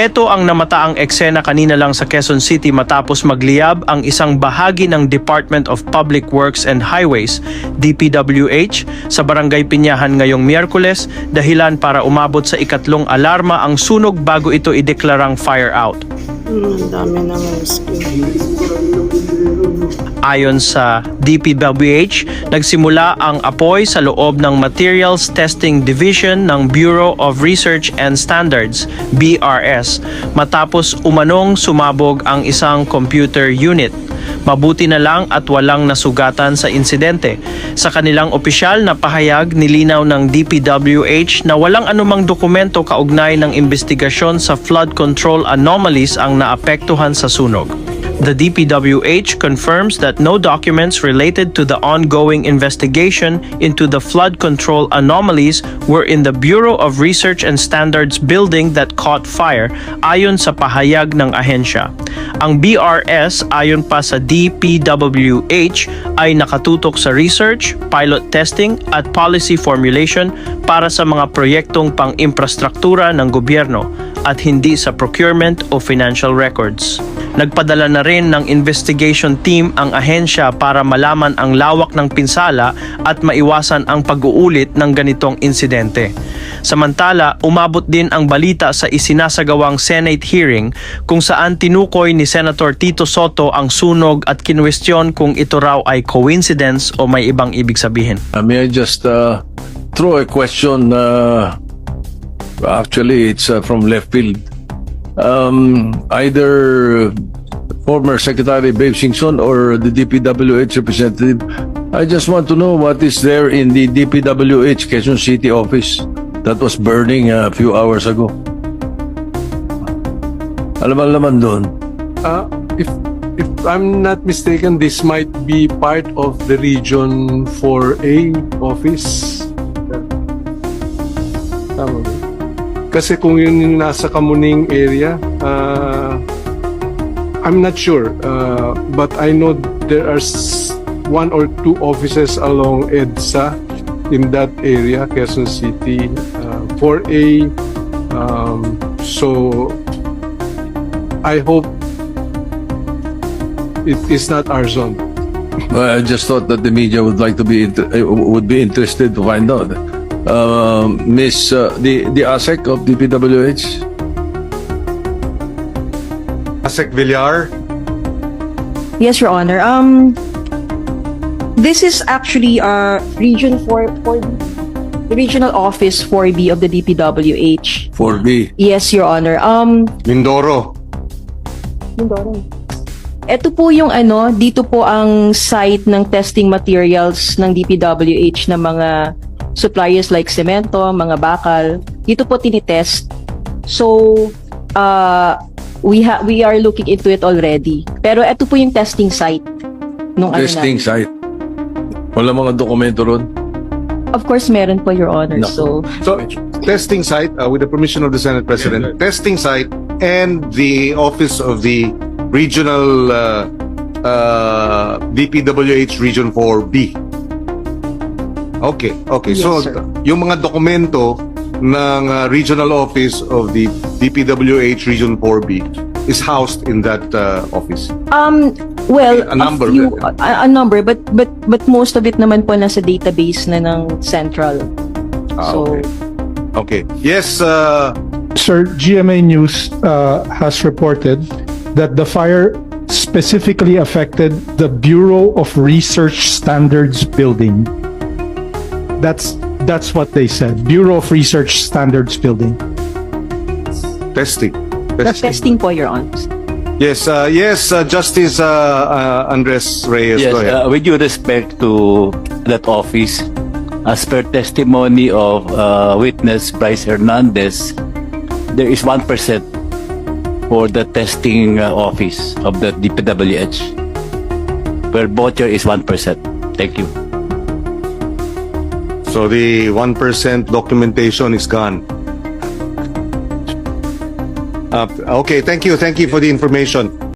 Ito ang namataang eksena kanina lang sa Quezon City matapos magliyab ang isang bahagi ng Department of Public Works and Highways, DPWH, sa Barangay Pinyahan ngayong Miyerkules dahilan para umabot sa ikatlong alarma ang sunog bago ito ideklarang fire out. Ang dami naman skin. Ayon sa DPWH, nagsimula ang apoy sa loob ng Materials Testing Division ng Bureau of Research and Standards, BRS, matapos umanong sumabog ang isang computer unit. Mabuti na lang at walang nasugatan sa insidente. Sa kanilang opisyal na pahayag, nilinaw ng DPWH na walang anumang dokumento kaugnay ng investigasyon sa flood control anomalies ang naapektuhan sa sunog. The DPWH confirms that no documents related to the ongoing investigation into the flood control anomalies were in the Bureau of Research and Standards building that caught fire ayon sa pahayag ng ahensya. Ang BRS ayon pa sa DPWH ay nakatutok sa research, pilot testing at policy formulation para sa mga proyektong pang-infrastruktura ng gobyerno at hindi sa procurement o financial records. Nagpadala na rin ng investigation team ang ahensya para malaman ang lawak ng pinsala at maiwasan ang pag-uulit ng ganitong insidente. Samantala, umabot din ang balita sa isinasagawang Senate hearing kung saan tinukoy ni Senator Tito Soto ang sunog at kinwestiyon kung ito raw ay coincidence o may ibang ibig sabihin. Uh, may I just uh, throw a question? Uh, actually, it's uh, from left field. Um, either former Secretary Babe Singson or the DPWH representative. I just want to know what is there in the DPWH Quezon City office that was burning a few hours ago. Alam naman doon. Uh, if if I'm not mistaken, this might be part of the Region 4A office. Tama ba? Kasi kung yun yung nasa Kamuning area, uh, I'm not sure. Uh, but I know there are one or two offices along EDSA in that area, Quezon City, uh, 4A. Um, so I hope it is not our zone. I just thought that the media would like to be would be interested to find out. Um, Miss uh, the the ASEC of the PWH. Asek Villar, Yes, Your Honor. Um, this is actually uh, Region 4, 4B, the Regional Office 4B of the DPWH. 4B. Yes, Your Honor. Um, Mindoro, ito po yung ano, dito po ang site ng testing materials ng DPWH ng mga suppliers like semento, mga bakal. Dito po tinitest. So, uh, we ha we are looking into it already. Pero ito po yung testing site nung ano Testing natin. site. Wala mga dokumento ron. Of course, meron po, Your Honor. Naku. So, so testing site uh, with the permission of the Senate President, testing site and the office of the regional uh, uh, DPWH Region 4B. Okay, okay. Yes, so sir. yung mga dokumento ng uh, regional office of the DPWH Region 4B is housed in that uh, office. um, well, A number, few, yeah. a, a number, but but but most of it naman po nasa database na ng central. Ah, so, okay. Okay. Yes, uh, Sir, GMA News uh, has reported that the fire specifically affected the Bureau of Research Standards building. That's that's what they said. Bureau of Research Standards building. testing. testing Testing po, Your Honor. Yes, uh, yes, uh, Justice uh, uh, Andres Reyes. Yes, go ahead. uh, with due respect to that office, as per testimony of uh, witness Bryce Hernandez, there is 1% for the testing uh, office of the DPWH, where both is 1%. Thank you. So the 1% documentation is gone. Uh, okay, thank you. Thank you for the information.